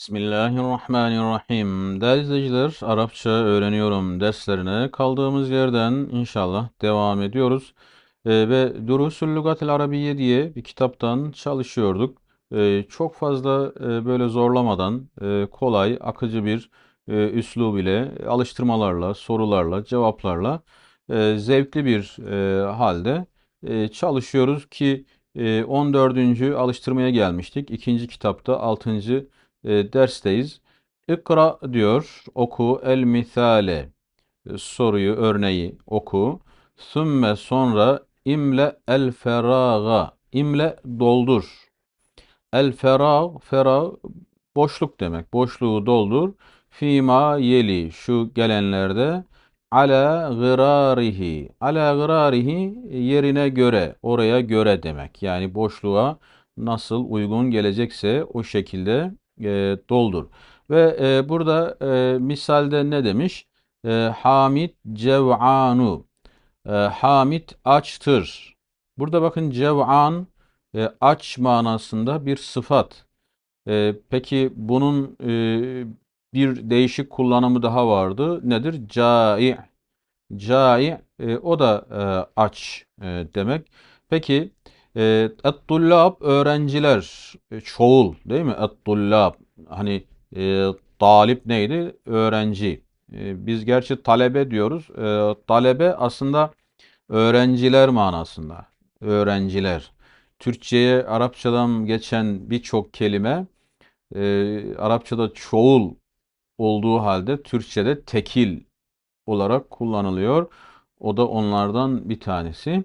Bismillahirrahmanirrahim. Değerli izleyiciler, Arapça öğreniyorum derslerine kaldığımız yerden inşallah devam ediyoruz. Ee, ve Durusul Lugatil Arabiye diye bir kitaptan çalışıyorduk. Ee, çok fazla e, böyle zorlamadan e, kolay, akıcı bir e, üslub ile alıştırmalarla, sorularla, cevaplarla e, zevkli bir e, halde e, çalışıyoruz ki e, 14. alıştırmaya gelmiştik. İkinci kitapta 6 e, dersteyiz. İkra diyor, oku el misale e, soruyu, örneği oku. Sümme sonra imle el feraga. İmle doldur. El ferag, ferag boşluk demek. Boşluğu doldur. Fima yeli şu gelenlerde ala gırarihi. Ala gırarihi yerine göre, oraya göre demek. Yani boşluğa nasıl uygun gelecekse o şekilde e, doldur. Ve e, burada e, misalde ne demiş? E, Hamid cev'anu. E, Hamid açtır. Burada bakın cev'an e, aç manasında bir sıfat. E, peki bunun e, bir değişik kullanımı daha vardı. Nedir? Cai. Cai e, o da e, aç e, demek. Peki et-tullab öğrenciler e, çoğul değil mi? Et-tullab hani e, talip neydi? Öğrenci. E, biz gerçi talebe diyoruz. E, talebe aslında öğrenciler manasında. Öğrenciler. Türkçe'ye Arapçadan geçen birçok kelime e, Arapçada çoğul olduğu halde Türkçe'de tekil olarak kullanılıyor. O da onlardan bir tanesi.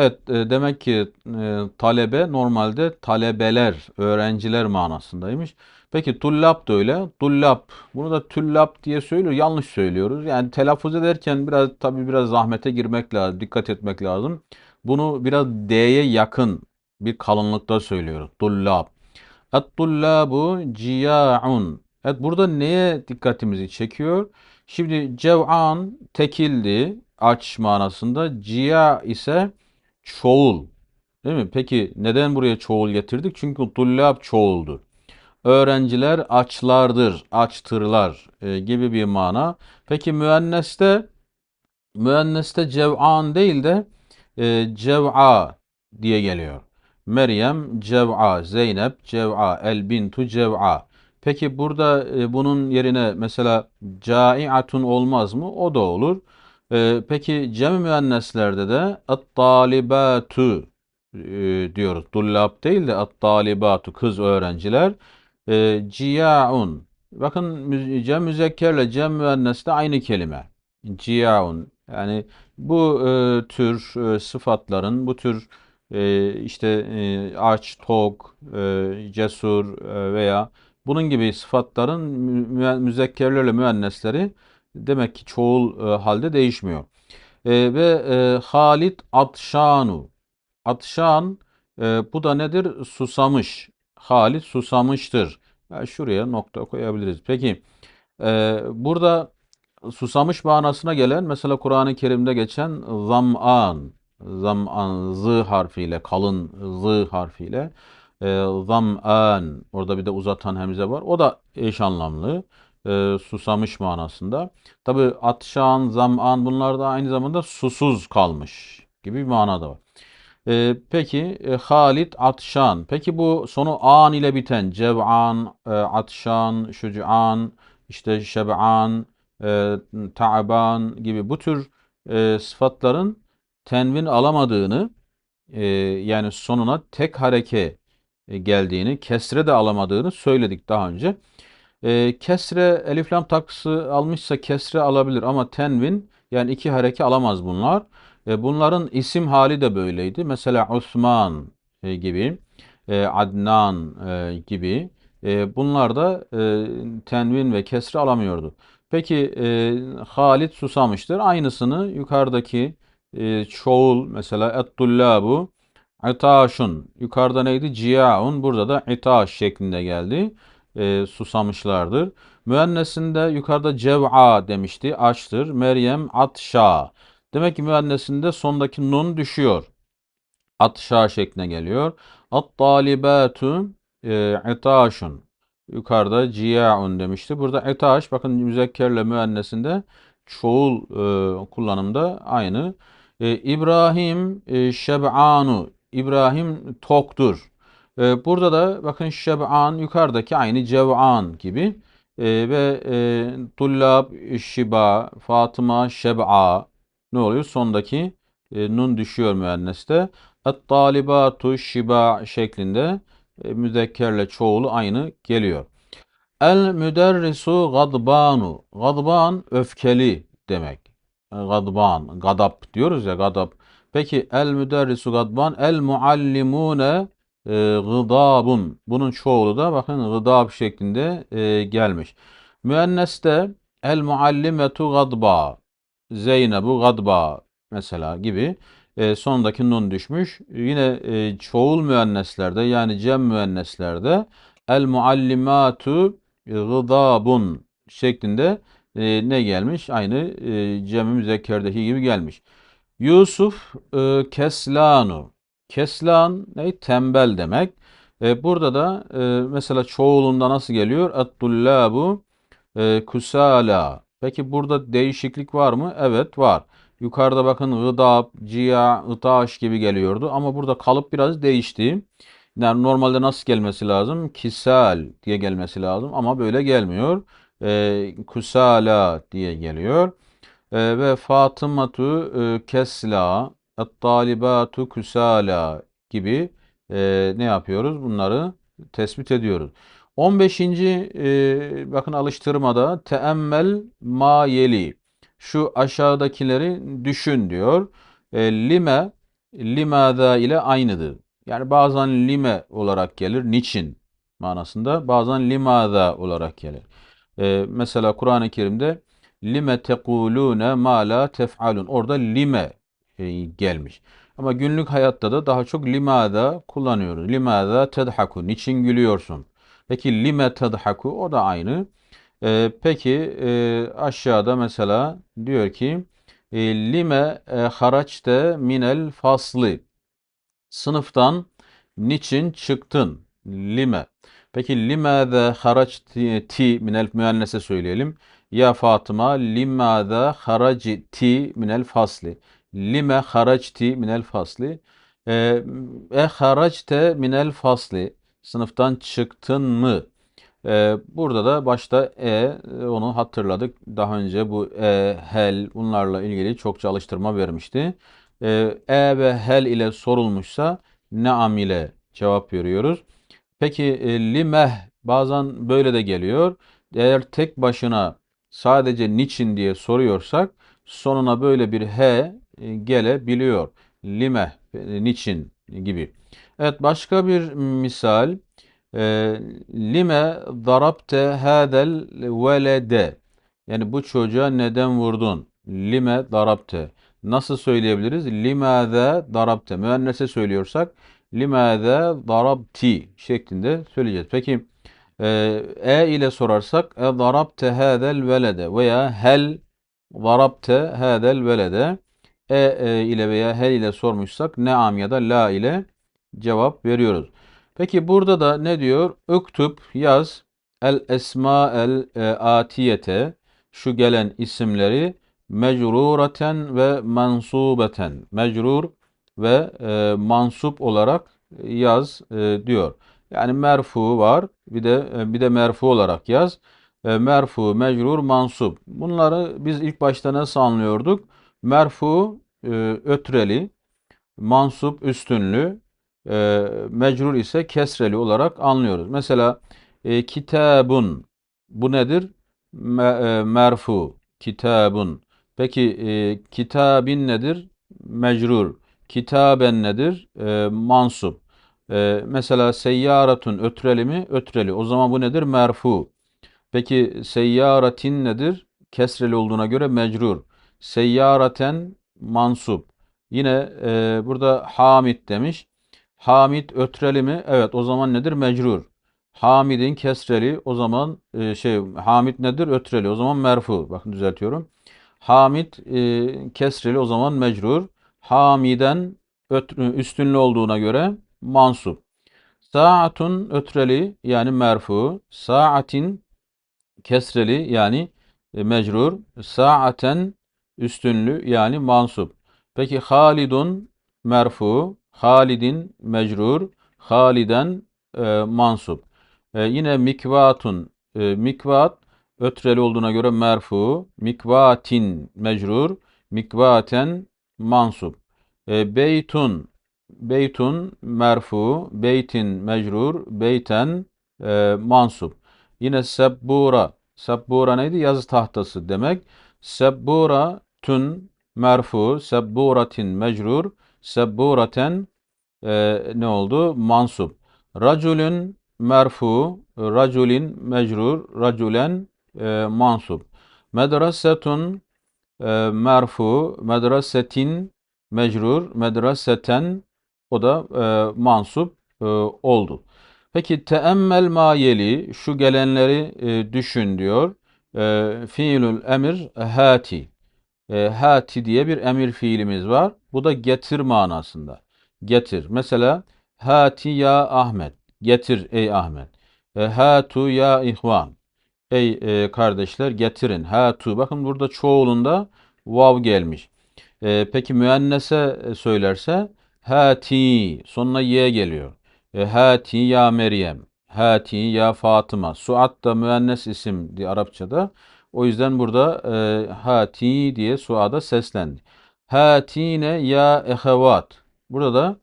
Evet, e, demek ki e, talebe normalde talebeler, öğrenciler manasındaymış. Peki tullab da öyle. Tullab. Bunu da tüllab diye söylüyor. Yanlış söylüyoruz. Yani telaffuz ederken biraz tabii biraz zahmete girmek lazım, dikkat etmek lazım. Bunu biraz D'ye yakın bir kalınlıkta söylüyoruz. Tullab. Et-tullabu ciya'un. Evet burada neye dikkatimizi çekiyor? Şimdi cev'an tekildi aç manasında. Ciya ise çoğul. Değil mi? Peki neden buraya çoğul getirdik? Çünkü tullab çoğuldur. Öğrenciler açlardır, açtırlar e, gibi bir mana. Peki müenneste müenneste cev'an değil de e, cev'a diye geliyor. Meryem cev'a, Zeynep cev'a, el bintu cev'a. Peki burada e, bunun yerine mesela caiatun olmaz mı? O da olur. E, peki cem müenneslerde de at-talibatu e, diyoruz. Dullab değil de at-talibatu kız öğrenciler. E, ciyaun. Bakın cem müzekkerle cem müennes de aynı kelime. Ciyaun. Yani bu e, tür e, sıfatların, bu tür e, işte e, aç, tok, e, cesur e, veya bunun gibi sıfatların mü- müzekkerlerle müennesleri demek ki çoğul e, halde değişmiyor. E, ve e, Halit Atşanu. Atşan e, bu da nedir? Susamış. Halit susamıştır. Ya şuraya nokta koyabiliriz. Peki e, burada susamış manasına gelen mesela Kur'an-ı Kerim'de geçen zam'an, zam'an z harfiyle kalın z harfiyle e, zam'an orada bir de uzatan hemze var. O da eş anlamlı. E, susamış manasında. Tabi atşan, zam'an bunlar da aynı zamanda susuz kalmış gibi bir mana da var. E, peki e, Halit Atşan. Peki bu sonu an ile biten cev'an, e, atşan, şuc'an, işte şeb'an, e, ta'ban gibi bu tür e, sıfatların tenvin alamadığını e, yani sonuna tek hareke e, geldiğini, kesre de alamadığını söyledik daha önce. E, kesre elif lam takısı almışsa kesre alabilir ama tenvin yani iki hareke alamaz bunlar. E, bunların isim hali de böyleydi. Mesela Osman e, gibi, e, Adnan e, gibi e, bunlar da e, tenvin ve kesre alamıyordu. Peki e, Halit susamıştır. Aynısını yukarıdaki e, çoğul mesela et-tullabu itaşun. Yukarıda neydi? Ciyaun. Burada da itaş şeklinde geldi. E, susamışlardır. Müennesinde yukarıda cev'a demişti. Açtır. Meryem atşa. Demek ki müennesinde sondaki nun düşüyor. Atşa şekline geliyor. At-talibatu e, itaşun. yukarıda ciya'un demişti. Burada itaş bakın müzekkerle müennesinde çoğul e, kullanımda aynı. E, İbrahim e, şeb'anu. İbrahim toktur. E, burada da bakın şeb'an yukarıdaki aynı cev'an gibi. E, ve e, tullab şiba, Fatıma şeb'a ne oluyor? Sondaki e, nun düşüyor müenneste. Et-talibatu şiba şeklinde e, müzekkerle çoğulu aynı geliyor. El müderrisu gadbanu. Gadban öfkeli demek. Gadban, gadap diyoruz ya gadap. Peki el müderrisu gadban, el muallimune e, gıdabun. Bunun çoğulu da bakın gıdab şeklinde e, gelmiş. Müenneste el muallimetu gadba. Zeynebu gadba mesela gibi e, sondaki nun düşmüş. Yine e, çoğul müenneslerde yani cem müenneslerde el muallimatu gıdabun şeklinde e, ne gelmiş? Aynı e, cem-i müzekkerdeki gibi gelmiş. Yusuf e, keslanu. Keslan ne? Tembel demek. E, burada da e, mesela çoğulunda nasıl geliyor? Et-tullabu e, kusala. Peki burada değişiklik var mı? Evet var. Yukarıda bakın gıdab, ciya, ıtaş gibi geliyordu ama burada kalıp biraz değişti. Yani normalde nasıl gelmesi lazım? Kisal diye gelmesi lazım ama böyle gelmiyor. E, kusala diye geliyor. E, ve Fatımatu e, kesla, et-talibatu kusala gibi e, ne yapıyoruz? Bunları tespit ediyoruz. 15. E, bakın alıştırmada teemmel ma yeli. Şu aşağıdakileri düşün diyor. E, lime, limada ile aynıdır. Yani bazen lime olarak gelir, niçin manasında. Bazen limada olarak gelir. E, mesela Kur'an-ı Kerim'de lime tekulune ma la tef'alun. Orada lime e, gelmiş. Ama günlük hayatta da daha çok limada kullanıyoruz. Limada tedhaku. Niçin gülüyorsun? Peki lime tedhaku o da aynı. E, peki e, aşağıda mesela diyor ki e, lime e, haraçte minel faslı. Sınıftan niçin çıktın? Lime. Peki limâze haraçti minel müennese söyleyelim. Ya Fatıma limâze haracti minel fasli. Lime haracti minel fasli. E, e haracte minel fasli. Sınıftan çıktın mı? E, burada da başta e onu hatırladık. Daha önce bu e, hel bunlarla ilgili çokça alıştırma vermişti. E, e ve hel ile sorulmuşsa neam ile cevap veriyoruz. Peki e, limeh bazen böyle de geliyor. Eğer tek başına sadece niçin diye soruyorsak sonuna böyle bir he gelebiliyor. Limeh, e, niçin gibi. Evet başka bir misal. E, lime darabte hadel velede. Yani bu çocuğa neden vurdun? Lime darabte. Nasıl söyleyebiliriz? Limâze darabte. Müennese söylüyorsak limâze darabti şeklinde söyleyeceğiz. Peki e, e ile sorarsak e darabte hadel velede veya hel darabte hadel velede e, e ile veya hel ile sormuşsak neam ya da la ile cevap veriyoruz. Peki burada da ne diyor? Üktüb yaz el esma el e, atiyete şu gelen isimleri mecruraten ve mansubeten. Mecrur ve e, mansup olarak yaz e, diyor. Yani merfu var. Bir de e, bir de merfu olarak yaz. E, merfu, mecrur, mansup. Bunları biz ilk başta nasıl anlıyorduk? Merfu e, ötreli, mansup üstünlü, e, mecrur ise kesreli olarak anlıyoruz. Mesela e, kitabun bu nedir? Me, merfu, kitabun. Peki e, kitabin nedir? Mecrur. Kitaben nedir? E, mansup. E, mesela seyyaratun ötreli mi? Ötreli. O zaman bu nedir? Merfu. Peki seyyaratin nedir? Kesreli olduğuna göre mecrur. Seyyaraten mansup. Yine e, burada hamid demiş. Hamid ötreli mi? Evet o zaman nedir? Mecrur. Hamidin kesreli o zaman e, şey Hamid nedir? Ötreli o zaman merfu. Bakın düzeltiyorum. Hamid e, kesreli o zaman mecrur. Hamiden üstünlü olduğuna göre mansup. Saatun ötreli yani merfu. Saatin kesreli yani e, mecrur. Saaten üstünlü yani mansup. Peki Halidun merfu. Halidin mecrur. Haliden e, mansup. E, yine mikvatun. E, mikvat ötreli olduğuna göre merfu. Mikvatin mecrur. Mikvaten mansup. E, beytun beytun merfu. Beytin mecrur. Beyten e, mansup. Yine sebbura. Sebbura neydi? Yazı tahtası demek. Sebbura tün merfu. Sebburatin mecrur. Sebburaten e, ne oldu? Mansup. Raculün merfu. Raculin mecrur. Raculen e, mansup. Medresetun e, merfu. Medresetin mecrur. Medreseten o da e, mansup e, oldu. Peki teemmel ma yeli şu gelenleri e, düşün diyor. E, fiilül emir hati. E, hati diye bir emir fiilimiz var. Bu da getir manasında. Getir. Mesela hati ya Ahmet. Getir ey Ahmet. E, hatu ya ihvan. Ey e, kardeşler getirin. Hatu. Bakın burada çoğulunda vav gelmiş. E, peki müennese e, söylerse hati. Sonuna ye geliyor. E, hati ya Meryem. Hati ya Fatıma. Suat da müennes isim diye Arapçada. O yüzden burada e, hati diye Suad'a seslendi. Hatine ya ehevat. Burada da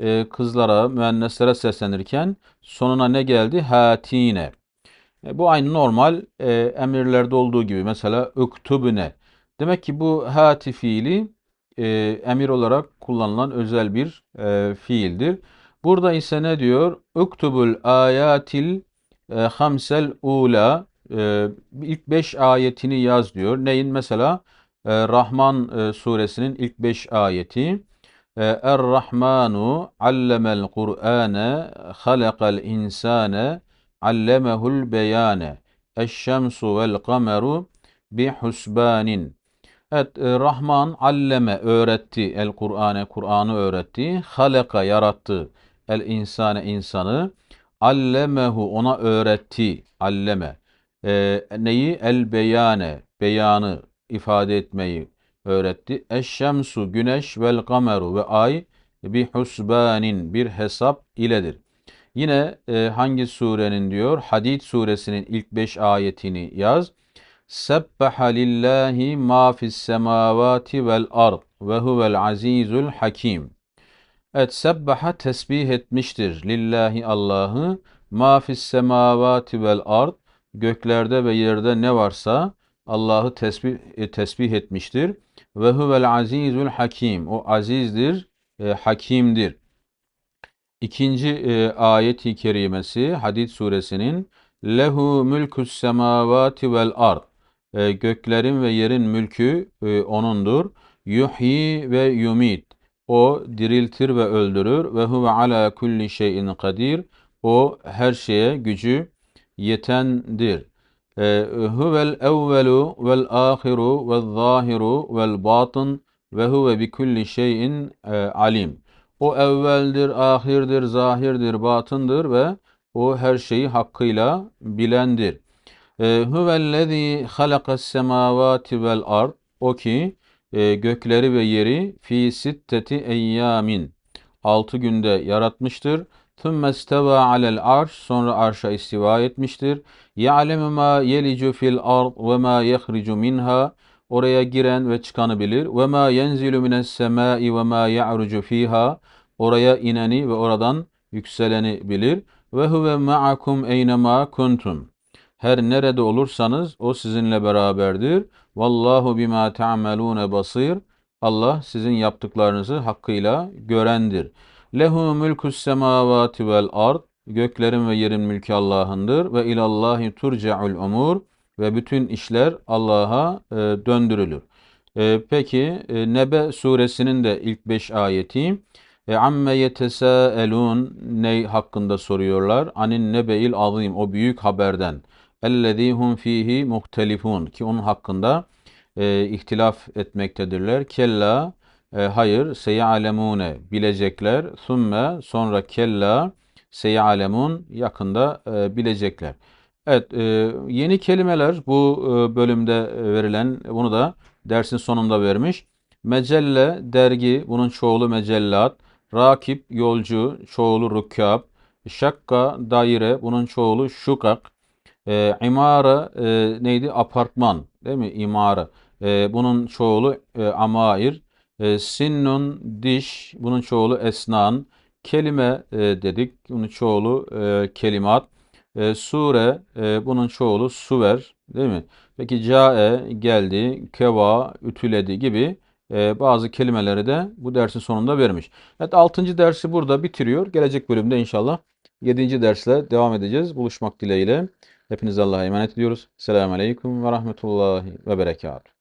e, kızlara, müenneslere seslenirken sonuna ne geldi? Hatine. E, bu aynı normal e, emirlerde olduğu gibi. Mesela üktübüne. Demek ki bu hati fiili e, emir olarak kullanılan özel bir e, fiildir. Burada ise ne diyor? Uktubul ayatil e, hamsel ula e, ilk beş ayetini yaz diyor. Neyin mesela? E, Rahman e, suresinin ilk beş ayeti. E, Er-Rahmanu allemel Kur'ane halakal insane allemehul beyane Eşşemsu vel kameru bi husbanin Evet, e, Rahman alleme öğretti el Kur'an'e Kur'an'ı öğretti. Haleka yarattı el insane insanı. Allemehu ona öğretti. Alleme. E, neyi? El beyane beyanı ifade etmeyi öğretti. Eşşemsu güneş vel kameru ve ay bi husbanin bir hesap iledir. Yine e, hangi surenin diyor? Hadid suresinin ilk beş ayetini yaz. Sebbaha lillahi ma fis semavati vel ard ve huvel azizul hakim. Evet, sebbaha tesbih etmiştir. Lillahi Allah'ı ma fis semavati vel ard göklerde ve yerde ne varsa Allah'ı tesbih, e, tesbih etmiştir. Ve huvel azizul hakim. O azizdir, e, hakimdir. İkinci e, ayet-i kerimesi Hadid suresinin Lehu mülkus semavati vel ard. E, göklerin ve yerin mülkü e, O'nundur. Yuhyi ve yumit. O diriltir ve öldürür. Ve huve ala kulli şeyin kadir. O her şeye gücü yetendir. E, huvel evvelu vel ahiru vel zahiru vel batın ve huve bi kulli şeyin e, alim. O evveldir, ahirdir, zahirdir, batındır ve o her şeyi hakkıyla bilendir. Ee, huvellezî halakas semavati vel ard. O ki e, gökleri ve yeri fi sitteti eyyamin. Altı günde yaratmıştır. Thumma isteva alel arş. Sonra arşa istiva etmiştir. Ma yelicu fil ard ve ma yehricu minha. Oraya giren ve çıkanı bilir. Yenzilu mines semai ve ma ya'rucu fiha. Oraya ineni ve oradan yükseleni bilir. Huve ma'akum eynema kuntum. Her nerede olursanız o sizinle beraberdir. Vallahu bima ta'melune basir. Allah sizin yaptıklarınızı hakkıyla görendir. Lehu mülkus semavati vel ard. Göklerin ve yerin mülkü Allah'ındır. Ve ilallahi turcaul umur. Ve bütün işler Allah'a e, döndürülür. E, peki e, Nebe suresinin de ilk 5 ayeti. E, amme yetesâelûn ney hakkında soruyorlar. Anin nebeil azim o büyük haberden. Ellezî hum fihi muhtelifun ki onun hakkında e, ihtilaf etmektedirler. Kella e, hayır seyalemune bilecekler. Thumme sonra kella seyalemun yakında e, bilecekler. Evet, e, yeni kelimeler bu e, bölümde verilen, bunu da dersin sonunda vermiş. Mecelle, dergi, bunun çoğulu mecellat. Rakip, yolcu, çoğulu rükâb. Şakka, daire, bunun çoğulu şukak. E, imara e, neydi? Apartman, değil mi? İmara. E, bunun çoğulu e, amair. E, sinnun, diş, bunun çoğulu esnan. Kelime e, dedik, bunun çoğulu e, kelimat. E, sure, e, bunun çoğulu suver, değil mi? Peki cae, geldi, keva, ütüledi gibi e, bazı kelimeleri de bu dersin sonunda vermiş. Evet 6. dersi burada bitiriyor. Gelecek bölümde inşallah 7. dersle devam edeceğiz. Buluşmak dileğiyle. Hepinize Allah'a emanet ediyoruz. Selamun Aleyküm ve Rahmetullahi ve Berekatuhu.